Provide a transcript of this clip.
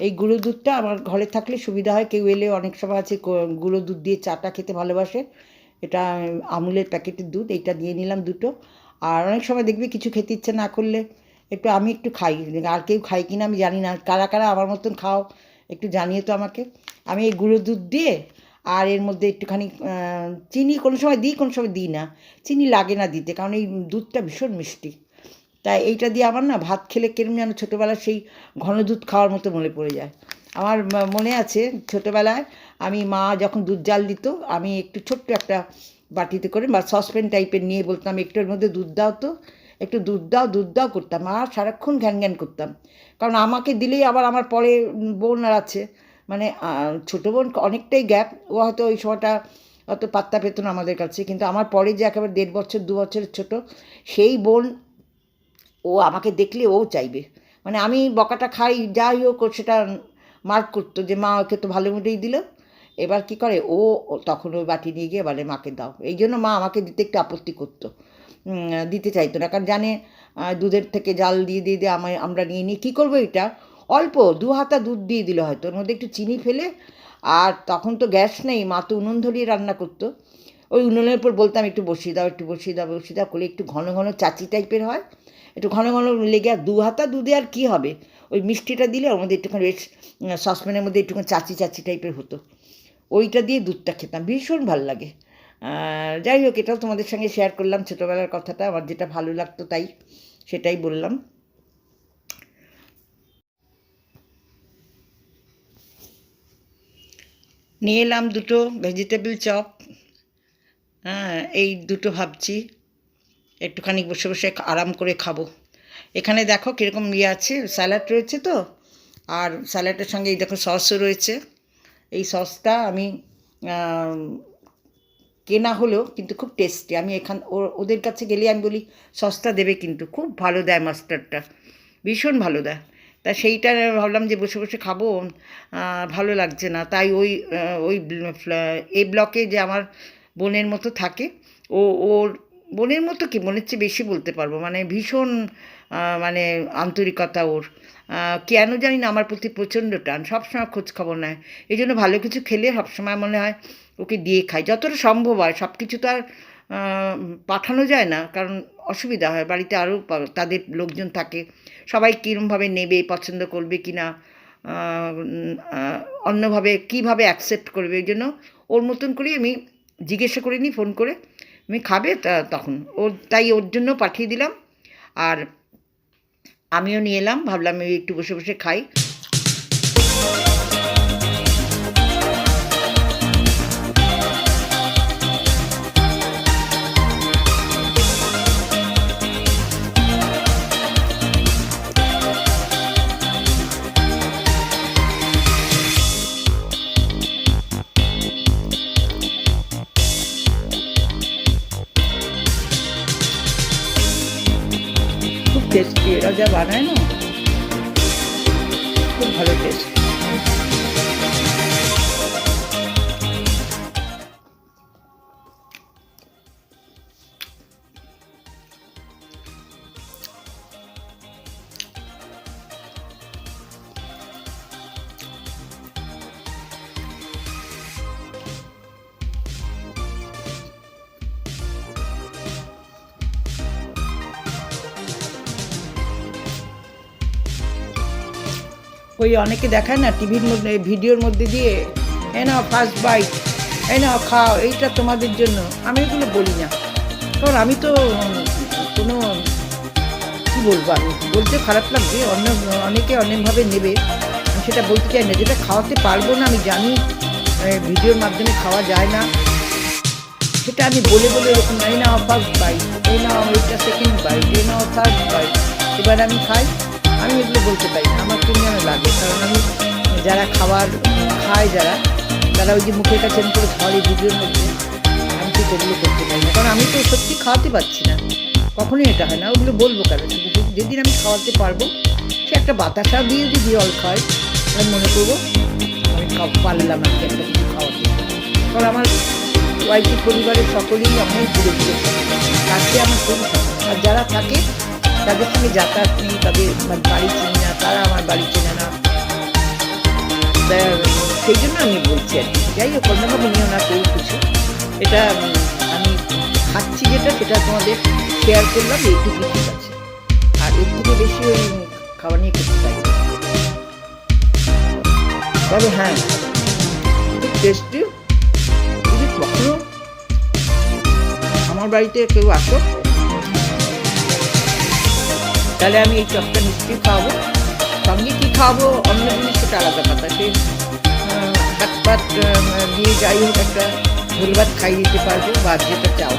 এই গুঁড়ো দুধটা আমার ঘরে থাকলে সুবিধা হয়। কেউ এলে অনেক সময় আছে গুঁড়ো দুধ দিয়ে চাটা খেতে ভালোবাসে। এটা আমুলের প্যাকেটের দুধ, এইটা দিয়ে নিলাম দুটো। আর অনেক সময় দেখবি কিছু খেতে ইচ্ছে না করলে একটু আমি একটু খাই। আর কেউ খাই কিনা আমি জানি না। কারা কারা আমার মতন খাও, একটু জানিয়ে তো আমাকে। আমি এই গুঁড়ো দুধ দিয়ে আর এর মধ্যে একটুখানি চিনি কোনো সময় দিই, কোনো সময় দিই না। চিনি লাগে না দিতে, কারণ এই দুধটা ভীষণ মিষ্টি। তাই এইটা দিয়ে আমার না ভাত খেলে কেরম যেন ছোটোবেলার সেই ঘন দুধ খাওয়ার মতো মনে পড়ে যায়। আমার মনে আছে ছোটোবেলায় আমি মা যখন দুধ জাল দিত, আমি একটু ছোট্ট একটা বাটিতে করে বা সসপ্যান টাইপের নিয়ে বলতাম, একটুর মধ্যে দুধ দাও তো, একটু দুধ দাও দুধ দাও করতাম। আর সারাক্ষণ ঘ্যান ঘ্যান করতাম। কারণ আমাকে দিলেই আবার আমার পরে বোন আর আছে। মানে ছোটো বোন অনেকটাই গ্যাপ। ও হয়তো ওই সময়টা অত পাত্তা পেত না আমাদের কাছে। কিন্তু আমার পরে যে একেবারে দেড় বছর, দু বছরের ছোটো, সেই বোন ও আমাকে দেখলে ও চাইবে। মানে আমি বকাটা খাই, যাই হোক সেটা মার্ক করতো যে, মা, ওকে তো ভালো মুটেই দিল। এবার কি করে? ও ও তখন ওই বাটি নিয়ে গিয়ে বলে মাকে দাও। এই জন্য মা আমাকে দিতে একটু আপত্তি করতো। দিতে চাইতো না। কারণ জানে দুধের থেকে জাল দিয়ে দিয়ে দিয়ে আমায়, আমরা নিয়ে নিই। কী করব এটা? অল্প, দু হাতা দুধ দিয়ে দিল হয়তো। ওর মধ্যে একটু চিনি ফেলে, আর তখন তো গ্যাস নেই। মা তো উনুন ধরিয়ে রান্না করতো। ওই উনুনের উপর বলতাম, একটু বসিয়ে দাও, একটু বসিয়ে দাও বসিয়ে দাও। করলে একটু ঘন ঘন চাচি টাইপের হয়। একটু ঘন ঘন লেগে আর দু হাতা দুধে আর কী হবে? ওই মিষ্টিটা দিলে মধ্যে একটুখানি বেশ সসপ্যানের মধ্যে একটুখানি চাচি চাচি টাইপের হতো। ওইটা দিয়ে দুধটা খেতাম, ভীষণ ভালো লাগে। যাই হোক, এটাও তোমাদের সঙ্গে শেয়ার করলাম ছোটোবেলার কথাটা, আমার যেটা ভালো লাগতো তাই সেটাই বললাম। নিয়ে এলাম দুটো ভেজিটেবল চপ হ্যাঁ এই দুটো ভাবছি। একটুখানি বসে বসে আরাম করে খাব। এখানে দেখো কীরকম ইয়ে আছে, স্যালাড রয়েছে তো, আর স্যালাডের সঙ্গে এই দেখো সসও রয়েছে। এই সসটা আমি কেনা হলেও কিন্তু খুব টেস্টি। আমি এখান ওদের কাছে গেলে আমি বলি, সসটা দেবে কিন্তু, খুব ভালো দেয় মাস্টারটা, ভীষণ ভালো দেয়। তা সেইটা ভাবলাম যে বসে বসে খাব ভালো লাগছে না। তাই ওই ওই এ ব্লকে যে আমার বোনের মতো থাকে, ও, ওর বোনের মতো কি? বোনের চেয়ে বেশি বলতে পারব। মানে ভীষণ মানে আন্তরিকতা ওর। কেন জানি না আমার প্রতি প্রচণ্ড টান। সবসময় খোঁজ খবর নেয়। এই জন্য ভালো কিছু খেলে সবসময় মনে হয় ওকে দিয়ে খাই। যতটা সম্ভব হয়। সব কিছু তো আর পাঠানো যায় না। কারণ অসুবিধা হয়। বাড়িতে আরও তাদের লোকজন থাকে। সবাই কীরমভাবে নেবে, পছন্দ করবে কি না? অন্যভাবে কীভাবে অ্যাকসেপ্ট করবে? এই জন্য ওর মতন করেই আমি জিজ্ঞাসা করে নিই ফোন করে। আমি খাবে তখন। ওর, তাই ওর জন্য পাঠিয়ে দিলাম। আর আমিও নিয়ে এলাম। ভাবলাম একটু বসে বসে খাই। টেস্টি এরা যা বানায় না খুব ভালো টেস্ট। ওই অনেকে দেখায় না টিভির মধ্যে ভিডিওর মধ্যে দিয়ে এ নাও ফার্স্ট বাইট এ নাও খাও, এইটা তোমাদের জন্য। আমি এগুলো বলি না। কারণ আমি তো, কোনো, কী বলব আমি? বলতে খারাপ লাগবে, অন্য, অনেকে অনেকভাবে নেবে। আমি সেটা বলতে চাই না, যেটা খাওয়াতে পারব না, আমি জানি ভিডিওর মাধ্যমে খাওয়া যায় না। সেটা আমি বলে বলে এরকম, এই নাও ফার্স্ট বাইট এই নাও এইটা সেকেন্ড বাইট এই নাও থার্ড বাইট এবার আমি খাই, আমি এগুলো বলতে পারি না। লাগে। কারণ আমি যারা খাবার খায় যারা, তারা ওই যে মুখের কাছে এরকম করে ধরে ভিডিওর মধ্যে। আমি ঠিক ওগুলো করতে পারি না। কারণ আমি তো সত্যি খাওয়াতে পারছি না। কখনোই এটা হয় না। ওগুলো বলব কেন? যেদিন আমি খাওয়াতে পারব, সে একটা বাতাসা দিয়ে যদি জল খায় আমি মনে করব আমি পারলাম আর কি একটা কিছু খাওয়াতে কারণ আমার ওয়াইফের পরিবারের সকলেই অনেক দূরে দূরে থাকে। আমার আর যারা থাকে, তাদের সঙ্গে যাতায়াত নেই, তাদের মানে বাড়ি চিনি তারা আমার বাড়ি চেনে না। সেই জন্য আমি বলছি আর কি। যাই হোক অন্যভাবে নিও না, কেউ কিছু। এটা, আমি খাচ্ছি যেটা, সেটা তোমাদের শেয়ার করলাম, এইটুকু ঠিক আছে। আর এর থেকে বেশি ওই খাওয়া নিয়ে খেতে চাই। তবে হ্যাঁ খুব টেস্টি যদি কখনো আমার বাড়িতে কেউ আসো, তাহলে আমি এই চপটা নিশ্চয়ই খাওয়াবো। সঙ্গে কি খাওয়াবো অন্য জিনিস সেটা আলাদা কথা সে আহ, ভাত ভাত আহ, দিয়ে যাই হোক একটা ঝোল ভাত খাইয়ে দিতে পারব বা যেটা চাও